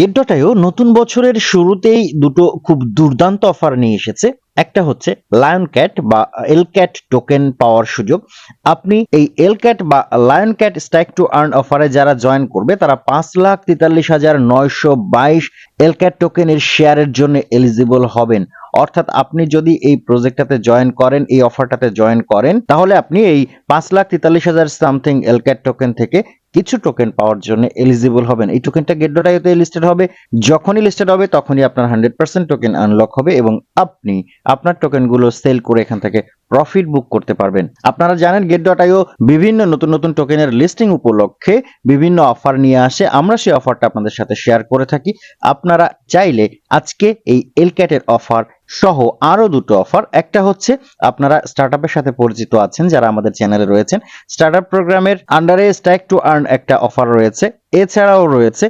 গেটডটাইও নতুন বছরের শুরুতেই দুটো খুব দুর্দান্ত অফার নিয়ে এসেছে। একটা হচ্ছে লায়ন ক্যাট বা এল ক্যাট টোকেন পাওয়ার সুযোগ। আপনি এই এল ক্যাট বা lion cat stack to earn অফারে যারা জয়েন করবে, তারা পাঁচ লাখ তেতাল্লিশ হাজার নয়শো বাইশ এল ক্যাট টোকেনের শেয়ারের জন্য এলিজিবল হবেন। অর্থাৎ আপনি যদি এই প্রজেক্টটাতে জয়েন করেন, এই অফারটাতে জয়েন করেন, তাহলে আপনি এই পাঁচ লাখ তেতাল্লিশ হাজার সামথিং এলক্যাট টোকেন থেকে কিছু টোকেন পাওয়ার জন্য এলিজিবল হবেন। এই টোকেনটা গেট ডট আইওতে লিস্টেড হবে। যখনই লিস্টেড হবে, তখনই আপনার হান্ড্রেড পার্সেন্ট টোকেন আনলক হবে এবং আপনি আপনার টোকেনগুলো সেল করে এখান থেকে প্রফিট বুক করতে পারবেন। আপনারা জানেন গেট ডট আইও বিভিন্ন নতুন নতুন টোকেনের লিস্টিং উপলক্ষে বিভিন্ন অফার নিয়ে আসে। আমরা সেই অফারটা আপনাদের সাথে শেয়ার করে থাকি। আপনারা চাইলে আজকে এই এলক্যাটের অফার সহ আরও দুটো অফার একটা হচ্ছে আপনারা স্টার্টআপের সাথে পরিচিত আছেন, যারা আমাদের চ্যানেলে রয়েছেন। স্টার্টআপ প্রোগ্রামের আন্ডারে স্ট্যাক টু আর্ন একটা অফার রয়েছে। এছাড়াও রয়েছে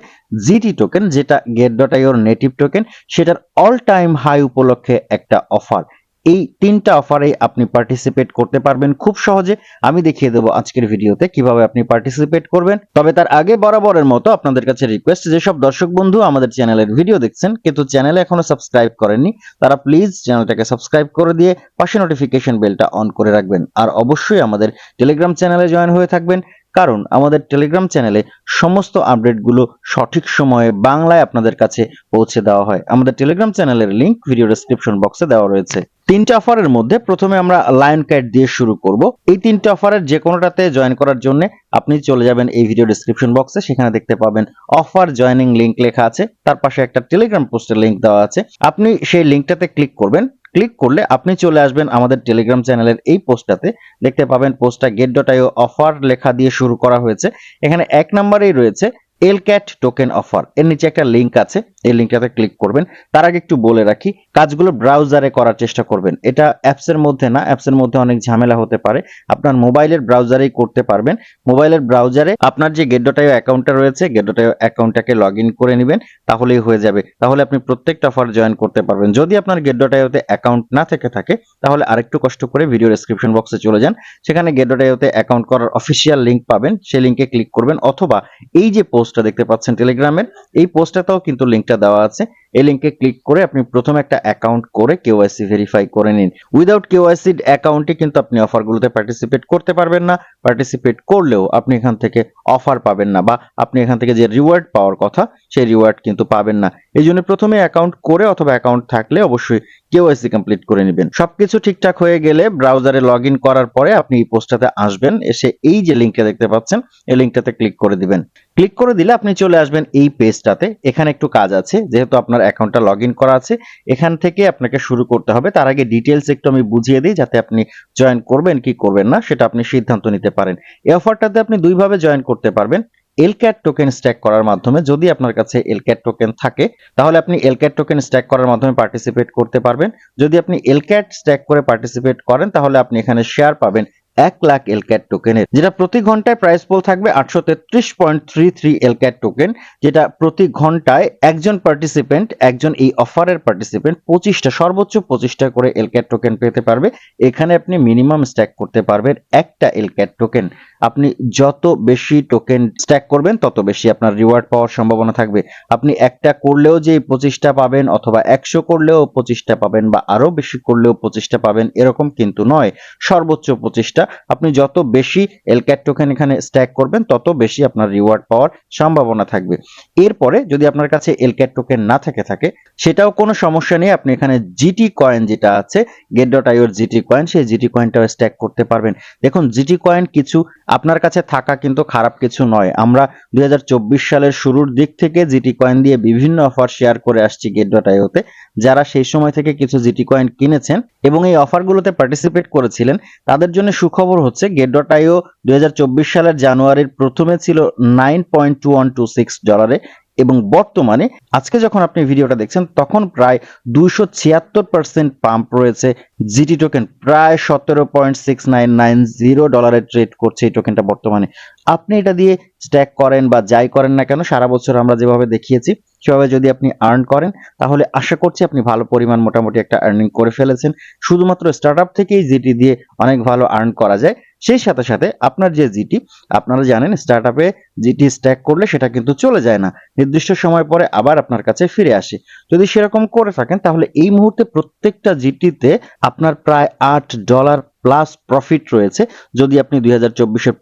জিটি টোকেন যেটা গেট ডট আইওর নেটিভ টোকেন সেটার অল টাইম হাই উপলক্ষে একটা অফার এই তিনটা অফারে আপনি পার্টিসিপেট করতে পারবেন খুব সহজে। আমি দেখিয়ে দেবো আজকের ভিডিওতে কীভাবে আপনি পার্টিসিপেট করবেন। তবে তার আগে বরাবরের মতো আপনাদের কাছে রিকোয়েস্ট যেসব দর্শক বন্ধু আমাদের চ্যানেলের ভিডিও দেখছেন, কিন্তু চ্যানেলে এখনও সাবস্ক্রাইব করেননি, তারা প্লিজ চ্যানেলটাকে সাবস্ক্রাইব করে দিয়ে পাশে নোটিফিকেশন বেলটা অন করে রাখবেন। আর অবশ্যই আমাদের টেলিগ্রাম চ্যানেলে জয়েন হয়ে থাকবেন। কারণ আমাদের টেলিগ্রাম চ্যানেলে সমস্ত আপডেটগুলো সঠিক সময়ে বাংলায় আপনাদের কাছে পৌঁছে দেওয়া হয়। আমাদের টেলিগ্রাম চ্যানেলের লিংক ভিডিও ডেসক্রিপশন বক্সে দেওয়া রয়েছে। তিনটা অফারের মধ্যে প্রথমে আমরা লায়ন ক্যাট দিয়ে শুরু করব। এই তিনটা অফারের যে কোনোটাতে জয়েন করার জন্য আপনি চলে যাবেন এই ভিডিও ডেসক্রিপশন বক্সে সেখানে দেখতে পাবেন অফার জয়েনিং লিংক লেখা আছে। তার পাশে একটা টেলিগ্রাম পোস্টের লিংক দেওয়া আছে। আপনি সেই লিংকটাতে ক্লিক করবেন। ক্লিক করলে আপনি চলে আসবেন আমাদের টেলিগ্রাম চ্যানেলের এই পোস্টটাতে দেখতে পাবেন পোস্টটা গেট ডট অফার লেখা দিয়ে শুরু করা হয়েছে। এখানে এক নম্বরেই রয়েছে। এল ক্যাট টোকেন অফার এর নিচে একটা লিংক আছে। এই লিংকটাতে ক্লিক করবেন। তার আগে একটু বলে রাখি, কাজগুলো ব্রাউজারে করার চেষ্টা করবেন। এটা অ্যাপসের মধ্যে না অ্যাপসের মধ্যে অনেক ঝামেলা হতে পারে। আপনার মোবাইলের ব্রাউজারেই করতে পারবেন। মোবাইলের ব্রাউজারে আপনার যে গেট ডট আইও অ্যাকাউন্টটা রয়েছে গেট ডট আইও অ্যাকাউন্টটাকে লগ করে নেবেন, তাহলেই হয়ে যাবে। তাহলে আপনি প্রত্যেকটা অফার জয়েন করতে পারবেন। যদি আপনার গেট ডট আইওতে অ্যাকাউন্ট না থেকে থাকে, তাহলে আরেকটু কষ্ট করে ভিডিও ডেসক্রিপশন বক্সে চলে যান। সেখানে ডট অ্যাকাউন্ট করার অফিসিয়াল লিংক পাবেন। সেই লিংকে ক্লিক করবেন। অথবা এই যে পোস্টটা দেখতে পাচ্ছেন টেলিগ্রামের। এই পোস্টটাতেও কিন্তু লিংকটা দেওয়া আছে। এই লিংকে ক্লিক করে আপনি প্রথমে একটা অ্যাকাউন্ট করে কেওয়াইসি ভেরিফাই করে নিন। উইদাউট কেওয়াইসি অ্যাকাউন্টে কিন্তু আপনি অফারগুলোতে পার্টিসিপেট করতে পারবেন না। পার্টিসিপেট করলেও আপনি এখান থেকে অফার পাবেন না বা আপনি এখান থেকে যে রিওয়ার্ড পাওয়ার কথা, সেই রিওয়ার্ড কিন্তু পাবেন না। এই জন্য প্রথমে অ্যাকাউন্ট করে অথবা অ্যাকাউন্ট থাকলে অবশ্যই কেওয়াইসি কমপ্লিট করে নেবেন। সবকিছু ঠিকঠাক হয়ে গেলে ব্রাউজারে লগ করার পরে আপনি এই পোস্টটাতে আসবেন, এসে এই যে লিংকটা দেখতে পাচ্ছেন, এই লিংকটাতে ক্লিক করে দিবেন। ক্লিক করে দিলে আপনি চলে আসবেন এই পেজটাতে এখানে একটু কাজ আছে, যেহেতু আপনার অ্যাকাউন্টটা লগ করা আছে, এখান থেকে আপনাকে শুরু করতে হবে। তার আগে ডিটেলস একটু আমি বুঝিয়ে দিই, যাতে আপনি জয়েন করবেন কি করবেন না, সেটা আপনি সিদ্ধান্ত নিতে পারেন। এই অফারটাতে আপনি দুইভাবে জয়েন করতে পারবেন। এলক্যাট টোকেন স্ট্যাক করার মাধ্যমে, যদি আপনার কাছে এলক্যাট টোকেন থাকে, তাহলে আপনি এলক্যাট টোকেন স্ট্যাক করার মাধ্যমে পার্টিসিপেট করতে পারবেন। যদি আপনি এলক্যাট স্ট্যাক করে পার্টিসিপেট করেন, তাহলে আপনি এখানে শেয়ার পাবেন। এক লাখ এলক্যাট টোকেনের, যেটা প্রতি ঘন্টায় প্রাইস পোল থাকবে আটশো তেত্রিশ point three three LCAT token, যেটা প্রতি ঘন্টায় একজন পার্টিসিপেন্ট একজন এই অফারের পার্টিসিপেন্ট পঁচিশটা, সর্বোচ্চ পঁচিশটা করে এলক্যাট টোকেন পেতে পারবে। এখানে আপনি মিনিমাম স্ট্যাক করতে পারবেন একটা এলক্যাট টোকেন। আপনি যত বেশি টোকেন স্ট্যাক করবেন, তত বেশি আপনার রিওয়ার্ড পাওয়ার সম্ভাবনা থাকবে। আপনি একটা করলেও যে পঁচিশটা পাবেন অথবা একশো করলেও পঁচিশটা পাবেন বা আরও বেশি করলেও পঁচিশটা পাবেন, এরকম কিন্তু নয়। সর্বোচ্চ পঁচিশটা আপনি যত বেশি এলক্যাট টোকেন এখানে স্ট্যাক করবেন, তত বেশি আপনার রিওয়ার্ড পাওয়ার সম্ভাবনা থাকবে। এরপরে যদি আপনার কাছে এলক্যাট টোকেন না থেকে থাকে, সেটাও কোনো সমস্যা নেই। আপনি এখানে জিটি কয়েন যেটা আছে গেট ডট আইওর জিটি কয়েন সেই জিটি কয়েনটাও স্ট্যাক করতে পারবেন। দেখুন জিটি কয়েন কিছু আপনার কাছে থাকা কিন্তু খারাপ কিছু নয়। আমরা দুই হাজার চব্বিশ সালের শুরুর দিক থেকে জিটি কয়েন দিয়ে বিভিন্ন অফার শেয়ার করে আসছি গেট ডট আইওতে যারা সেই সময় থেকে কিছু জিটি কয়েন কিনেছেন এবং এই অফারগুলোতে পার্টিসিপেট করেছিলেন, তাদের জন্য সুখবর হচ্ছে গেট ডট আইও দুই সালের জানুয়ারির প্রথমে ছিল nine point two one two six ডলারে এবং বর্তমানে আজকে যখন আপনি ভিডিওটা দেখছেন, তখন প্রায় দুইশো ছিয়াত্তর পার্সেন্ট পাম্প রয়েছে জিটি টোকেন প্রায় সতেরো point six nine nine zero ডলারের ট্রেড করছে এই টোকেনটা বর্তমানে। আপনি এটা দিয়ে স্ট্যাক করেন বা যাই করেন না কেন, সারা বছর আমরা যেভাবে দেখিয়েছি, সেভাবে যদি আপনি আর্ন করেন, তাহলে আশা করছি আপনি ভালো পরিমাণ মোটামুটি একটা আর্নিং করে ফেলেছেন। শুধুমাত্র স্টার্ট থেকেই জিটি দিয়ে অনেক ভালো আর্ন করা যায়। সেই সাথে সাথে আপনার যে জিটি আপনারা জানেন স্টার্টআপে জিটি স্ট্যাক করলে সেটা কিন্তু চলে যায় না। নির্দিষ্ট সময় পরে আবার আপনার কাছে ফিরে আসে। যদি সেরকম করে থাকেন, তাহলে এই মুহূর্তে প্রত্যেকটা জিটিতে আপনার প্রায় আট ডলার প্লাস প্রফিট রয়েছে যদি আপনি দুই হাজার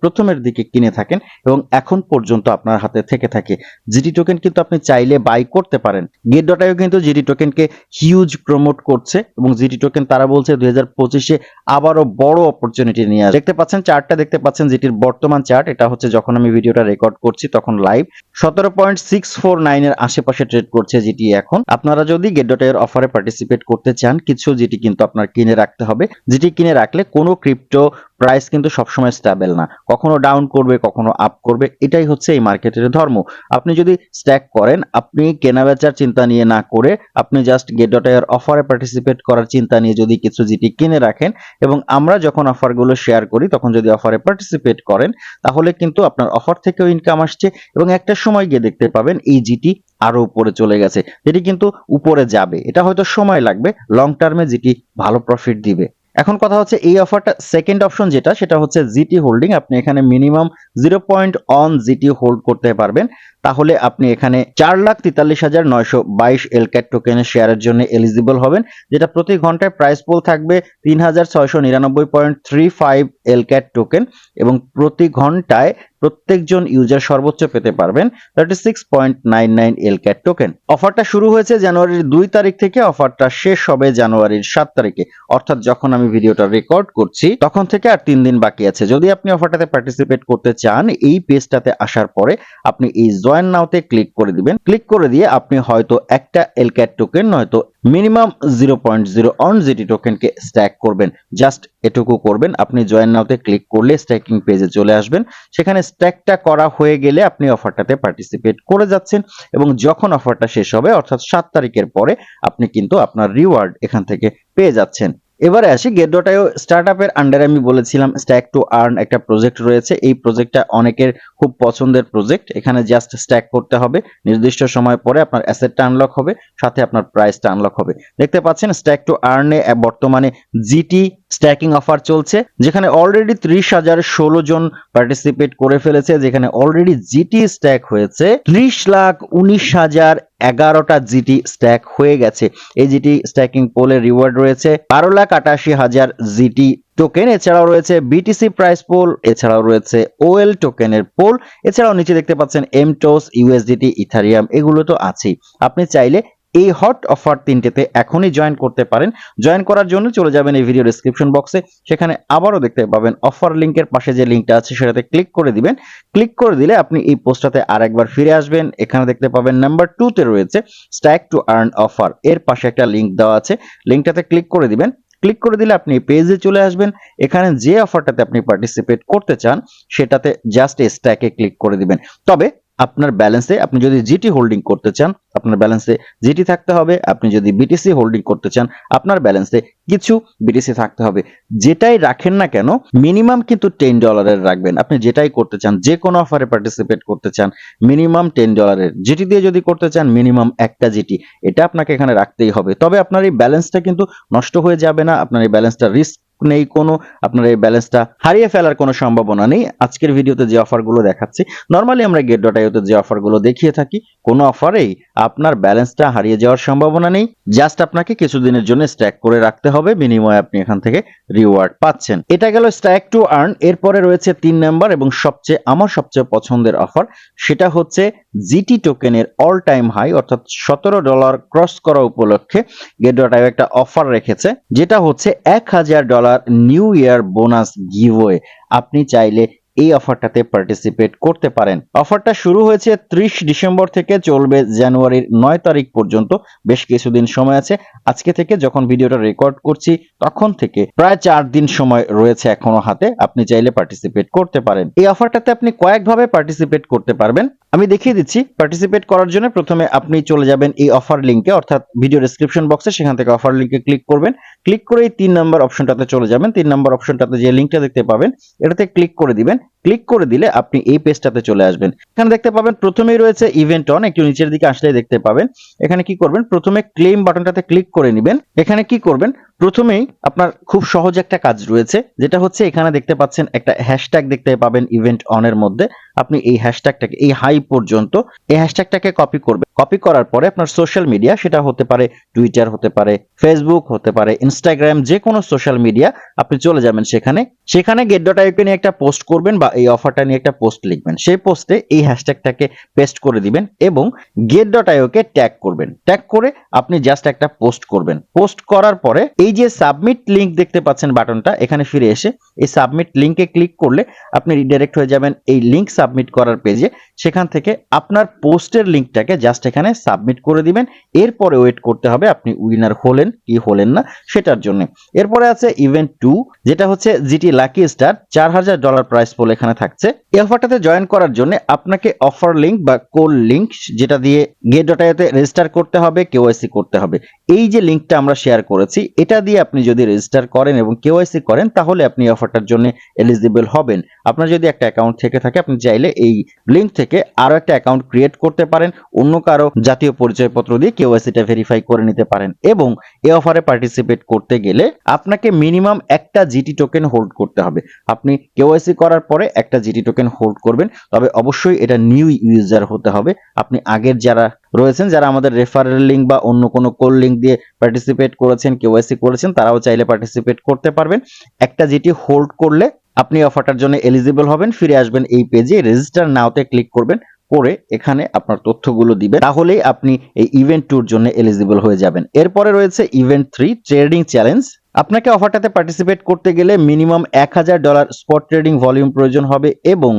প্রথমের দিকে কিনে থাকেন এবং এখন পর্যন্ত আপনার হাতে থেকে থাকে। জিটি টোকেন কিন্তু আপনি চাইলে বাই করতে পারেন। গেট ডটাইও কিন্তু জিটি টোকেনকে হিউজ প্রমোট করছে এবং জিটি টোকেন তারা বলছে দুই হাজার পঁচিশে আবারও বড় অপরচুনিটি নিয়ে আসবে। দেখতে পাচ্ছেন চার্টটা দেখতে পাচ্ছেন যেটির বর্তমান চার্ট এটা হচ্ছে যখন আমি ভিডিওটা রেকর্ড করছি, তখন লাইভ সতেরো পয়েন্ট সিক্স ফোর নাইনের আশেপাশে ট্রেড করছে যেটি এখন। আপনারা যদি গেটের অফারে পার্টিসিপেট করতে চান, কিছু যেটি কিন্তু আপনার কিনে রাখতে হবে, যেটি কিনে রাখলে কোনো ক্রিপ্টো প্রাইস কিন্তু সবসময় স্টেবল না। কখনো ডাউন করবে, কখনো আপ করবে, এটাই হচ্ছে এই মার্কেটের ধর্ম। আপনি যদি স্ট্যাক করেন, আপনি কেনা বেচার চিন্তা নিয়ে না করে আপনি জাস্ট গেট ডট এর অফারে পার্টিসিপেট করার চিন্তা নিয়ে যদি কিছু জিটি কিনে রাখেন এবং আমরা যখন অফারগুলো শেয়ার করি, তখন যদি অফারে পার্টিসিপেট করেন, তাহলে কিন্তু আপনার অফার থেকেও ইনকাম আসছে এবং একটা সময় গিয়ে দেখতে পাবেন এই জিটি আরও উপরে চলে গেছে। যেটি কিন্তু উপরে যাবে। এটা হয়তো সময় লাগবে লং টার্মে যেটি ভালো প্রফিট দিবে। এখন কথা হচ্ছে এই অফারটা সেকেন্ড অপশন যেটা, সেটা হচ্ছে জিটি হোল্ডিং আপনি এখানে minimum zero point one GT hold করতে পারবেন। তাহলে আপনি এখানে চার লাখ তেতাল্লিশ হাজার নয়শো বাইশ এলক্যাট টোকেনের শেয়ারের জন্য এলিজিবল হবেন, যেটা প্রতি ঘন্টায় প্রাইস পোল থাকবে তিন হাজার ছয়শো নিরানব্বই point three five LCAT token এবং প্রতি ঘন্টায় প্রত্যেকজন ইউজার সর্বোচ্চ পেতে পারবেন thirty six point nine nine LCAT token অফারটা শুরু হয়েছে জানুয়ারির দুই তারিখ থেকে অফারটা শেষ হবে জানুয়ারির সাত তারিখে। অর্থাৎ যখন আমি ভিডিওটা রেকর্ড করছি, তখন থেকে আর তিন দিন বাকি আছে। যদি আপনি অফারটাতে পার্টিসিপেট করতে চান, এই পেজটাতে আসার পরে আপনি এই জয়েন নাওতে ক্লিক করে দিবেন। ক্লিক করে দিয়ে আপনি হয়তো একটা এলক্যাট টোকেন নয়তো minimum zero point zero one GT টোকেনকে stack করবেন। জাস্ট এটুকু করবেন। আপনি জয়েন নাওতে ক্লিক করলে স্ট্যাকিং পেজে চলে আসবেন। সেখানে স্ট্যাকটা করা হয়ে গেলে আপনি অফারটাতে পার্টিসিপেট করে যাচ্ছেন এবং যখন অফারটা শেষ হবে, অর্থাৎ সাত তারিখের পরে আপনি কিন্তু আপনার রিওয়ার্ড এখান থেকে পেয়ে যাচ্ছেন। এবারে আসি গেট ডট আইও স্টার্টআপের আন্ডারে আমি বলেছিলাম স্ট্যাক টু আর্ন একটা প্রজেক্ট রয়েছে। এই প্রজেক্টটা অনেকের খুব পছন্দের প্রজেক্ট এখানে জাস্ট স্ট্যাক করতে হবে। নির্দিষ্ট সময় পরে আপনার অ্যাসেটটা আনলক হবে, সাথে আপনার প্রাইসটা আনলক হবে। দেখতে পাচ্ছেন স্ট্যাক টু আর্নে বর্তমানে জিটি স্ট্যাকিং অফার চলছে, যেখানে অলরেডি ত্রিশ হাজার ষোলো জন পার্টিসিপেট করে ফেলেছে, যেখানে অলরেডি জিটি স্ট্যাক হয়েছে ত্রিশ লাখ উনিশ হাজার এগারোটা জিটি স্ট্যাক হয়ে গেছে। এই জিটি স্ট্যাকিং পোলের রিওয়ার্ড রয়েছে বারো লাখ আটাশি হাজার জিটি টোকেন এছাড়াও রয়েছে বিটিসি প্রাইস পোল এছাড়াও রয়েছে ওএল টোকেনের পোল এছাড়াও নিচে দেখতে পাচ্ছেন এমটোস ইউএসডিটি ইথারিয়াম এগুলো তো আছেই। আপনি চাইলে এই হট অফার তিনটেতে এখনই জয়েন করতে পারেন। জয়েন করার জন্য চলে যাবেন এই ভিডিও ডিসক্রিপশন বক্সে সেখানে আবারও দেখতে পাবেন অফার লিংকের পাশে যে লিংকটা আছে, সেটাতে ক্লিক করে দিবেন। ক্লিক করে দিলে আপনি এই পোস্টটাতে আরেকবার ফিরে আসবেন। এখানে দেখতে পাবেন নাম্বার টুতে রয়েছে স্ট্যাক টু আর্ন অফার এর পাশে একটা লিঙ্ক দেওয়া আছে। লিংকটাতে ক্লিক করে দিবেন। ক্লিক করে দিলে আপনি পেজে চলে আসবেন। এখানে যে অফারটাতে আপনি পার্টিসিপেট করতে চান, সেটাতে জাস্ট স্ট্যাকে ক্লিক করে দিবেন। তবে আপনার ব্যালেন্সে আপনি যদি জিটি হোল্ডিং করতে চান, আপনার ব্যালেন্সে জিটি থাকতে হবে। আপনি যদি বিটিসি হোল্ডিং করতে চান, আপনার ব্যালেন্সে কিছু বিটিসি থাকতে হবে। যেটাই রাখেন না কেন মিনিমাম কিন্তু টেন ডলারের রাখবেন। আপনি যেটাই করতে চান যে কোনো অফারে পার্টিসিপেট করতে চান মিনিমাম টেন ডলারের জিটি দিয়ে যদি করতে চান মিনিমাম একটা জিটি এটা আপনাকে এখানে রাখতেই হবে। তবে আপনার এই ব্যালেন্সটা কিন্তু নষ্ট হয়ে যাবে না। আপনার এই ব্যালেন্সটা রিস্ক নেই কোনো, আপনার এই ব্যালেন্সটা হারিয়ে ফেলার কোনো সম্ভাবনা নেই। আজকের ভিডিওতে যে অফারগুলো দেখাচ্ছি নর্মালি আমরা গেট ডট আইওতে যে অফারগুলো দেখিয়ে থাকি, কোনো অফারেই আপনার ব্যালেন্সটা হারিয়ে যাওয়ার সম্ভাবনা নেই। জাস্ট আপনাকে কিছুদিনের জন্য স্ট্যাক করে রাখতে হবে, বিনিময়ে আপনি এখান থেকে রিওয়ার্ড পাচ্ছেন। এটা গেল স্ট্যাক টু আর্ন এরপরে রয়েছে তিন নাম্বার এবং সবচেয়ে, আমার সবচেয়ে পছন্দের অফার সেটা হচ্ছে জিটি টোকেনের অল টাইম হাই অর্থাৎ সতেরো ডলার ক্রস করা উপলক্ষে গেট ডট আইও একটা অফার রেখেছে, যেটা হচ্ছে এক হাজার dollar new year bonus giveaway আপনি চাইলে এই অফারটাতে পার্টিসিপেট করতে পারেন। অফারটা শুরু হয়েছে ত্রিশ ডিসেম্বর থেকে, চলবে জানুয়ারির নয় তারিখ পর্যন্ত। বেশ কিছুদিন সময় আছে। আজকে থেকে যখন ভিডিওটা রেকর্ড করছি, তখন থেকে প্রায় চার দিন সময় রয়েছে এখনও হাতে। আপনি চাইলে পার্টিসিপেট করতে পারেন। এই অফারটাতে আপনি কয়েকভাবে পার্টিসিপেট করতে পারবেন। আমি দেখিয়ে দিচ্ছি পার্টিসিপেট করার জন্য প্রথমে আপনি চলে যাবেন এই অফার লিঙ্কে অর্থাৎ ভিডিও ডিসক্রিপশন বক্সে সেখান থেকে অফার লিঙ্কে ক্লিক করবেন। ক্লিক করে এই তিন নম্বর অপশনটাতে চলে যাবেন। তিন নম্বর অপশনটাতে যে লিঙ্কটা দেখতে পাবেন, এটাতে ক্লিক করে দিবেন। ক্লিক করে দিলে আপনি এই পেজটাতে চলে আসবেন। এখানে দেখতে পাবেন প্রথমেই রয়েছে ইভেন্ট অন একটু নিচের দিকে আসলে দেখতে পাবেন। এখানে কি করবেন? প্রথমে ক্লেম বাটনটাতে ক্লিক করে নেবেন। এখানে কি করবেন? প্রথমেই আপনার খুব সহজ একটা কাজ রয়েছে, যেটা হচ্ছে এখানে দেখতে পাচ্ছেন একটা হ্যাশট্যাগ দেখতে পাবেন ইভেন্ট অনের মধ্যে। আপনি এই হ্যাশট্যাগটাকে এই হাই পর্যন্ত, এই হ্যাশট্যাগটাকে কপি করবেন। কপি করার পরে আপনার সোশ্যাল মিডিয়া সেটা হতে পারে টুইটার হতে পারে ফেসবুক হতে পারে ইনস্টাগ্রাম যে কোনো সোশ্যাল মিডিয়া আপনি চলে যাবেন সেখানে। সেখানে গেট ডট আইকে নিয়ে একটা পোস্ট করবেন বা এই অফারটা নিয়ে একটা পোস্ট লিখবেন। সেই পোস্টে এই হ্যাশট্যাগটাকে পেস্ট করে দিবেন এবং গেট ডট আইওকে ট্যাগ করবেন। ট্যাগ করে আপনি জাস্ট একটা পোস্ট করবেন। পোস্ট করার পরে এই যে সাবমিট লিংক দেখতে পাচ্ছেন বাটনটা, এখানে ফিরে এসে এই সাবমিট লিংকে ক্লিক করলে আপনি রিডাইরেক্ট হয়ে যাবেন। এই লিংক সাবমিট করার পেজে সেখান থেকে আপনার পোস্টের লিংকটাকে জাস্ট এখানে সাবমিট করে দিবেন। এরপরে ওয়েট করতে হবে আপনি উইনার হলেন কি হলেন না সেটার জন্য। এরপরে আছে ইভেন্ট টু, যেটা হচ্ছে জিটি লাকি স্টার, চার হাজার ডলার প্রাইস পোল এখানে থাকছে। এই অফারটাতে জয়েন করার জন্য আপনাকে অফার লিঙ্ক বা কোল লিঙ্ক যেটা দিয়ে গেট ডটাইতে রেজিস্টার করতে হবে কেওয়াইসি করতে হবে। এই যে লিঙ্কটা আমরা শেয়ার করেছি, এটা দিয়ে আপনি যদি রেজিস্টার করেন এবং কেওয়াইসি করেন, তাহলে আপনি অফারটার জন্য এলিজিবল হবেন। আপনার যদি একটা অ্যাকাউন্ট থেকে থাকে, আপনি চাইলে এই লিংক থেকে আরও একটা অ্যাকাউন্ট ক্রিয়েট করতে পারেন। অন্য কারও জাতীয় পরিচয়পত্র দিয়ে কেউ কেওয়াইসিটা ভেরিফাই করে নিতে পারেন এবং এই অফারে পার্টিসিপেট করতে গেলে আপনাকে মিনিমাম একটা জিটি টোকেন হোল্ড করতে হবে। আপনি কেওয়াইসি করার পরে একটা জিটি টোকেন হোল্ড করবেন, তবে অবশ্যই এটা নিউ ইউজার হতে হবে। আপনি আগের যারা রয়েছেন, যারা আমাদের রেফারেল লিঙ্ক বা অন্য কোনো কোল লিঙ্ক দিয়ে পার্টিসিপেট করেছেন কেওয়াইসি করেছেন, তারাও চাইলে পার্টিসিপেট করতে পারবেন। একটা জিটি হোল্ড করলে আপনি অফারটার জন্য এলিজিবল হবেন, ফিরে আসবেন এই পেজে রেজিস্টার নাওতে ক্লিক করবেন। করে এখানে আপনার তথ্যগুলো দিবেন। তাহলেই আপনি এই ইভেন্ট টুর জন্য এলিজিবল হয়ে যাবেন। এরপরে রয়েছে ইভেন্ট থ্রি ট্রেডিং চ্যালেঞ্জ আপনাকে অফারটাতে পার্টিসিপেট করতে গেলে মিনিমাম এক হাজার ডলার স্পট ট্রেডিং ভলিউম প্রয়োজন হবে এবং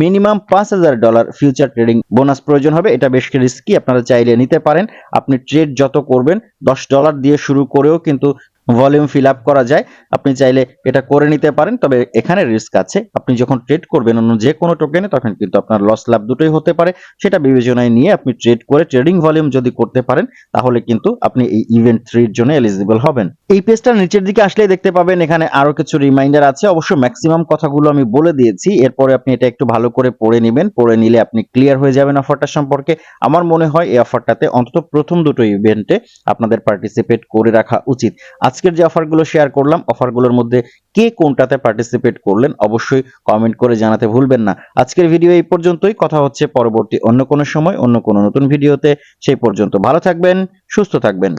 মিনিমাম পাঁচ হাজার ডলার ফিউচার ট্রেডিং বোনাস প্রয়োজন হবে। এটা বেশ রিস্কি আপনারা চাইলে নিতে পারেন। আপনি ট্রেড যত করবেন, দশ ডলার দিয়ে শুরু করেও কিন্তু ভলিউম ফিল আপ করা যায়। আপনি চাইলে এটা করে নিতে পারেন, তবে এখানে রিস্ক আছে। আপনি যখন ট্রেড করবেন অন্য যে কোনো টোকেনে, তখন কিন্তু আপনার লস লাভ দুটোই হতে পারে। সেটা বিবেচনায় নিয়ে আপনি ট্রেড করে ট্রেডিং ভলিউম যদি করতে পারেন, তাহলে কিন্তু আপনি এই ইভেন্ট থ্রির জন্য এলিজিবল হবেন। এই পেজটা নিচের দিকে আসলেই দেখতে পাবেন, এখানে আরও কিছু রিমাইন্ডার আছে। অবশ্য ম্যাক্সিমাম কথাগুলো আমি বলে দিয়েছি। এরপরে আপনি এটা একটু ভালো করে পড়ে নেবেন। পড়ে নিলে আপনি ক্লিয়ার হয়ে যাবেন অফারটা সম্পর্কে। আমার মনে হয় এই অফারটাতে অন্তত প্রথম দুটো ইভেন্টে আপনাদের পার্টিসিপেট করে রাখা উচিত। আজকের যে অফারগুলো শেয়ার করলাম, অফারগুলোর মধ্যে কে কোনটাতে পার্টিসিপেট করলেন অবশ্যই কমেন্ট করে জানাতে ভুলবেন না। আজকের ভিডিও এই পর্যন্তই। কথা হচ্ছে পরবর্তী অন্য কোনো সময়, অন্য কোনো নতুন ভিডিওতে সেই পর্যন্ত ভালো থাকবেন, সুস্থ থাকবেন।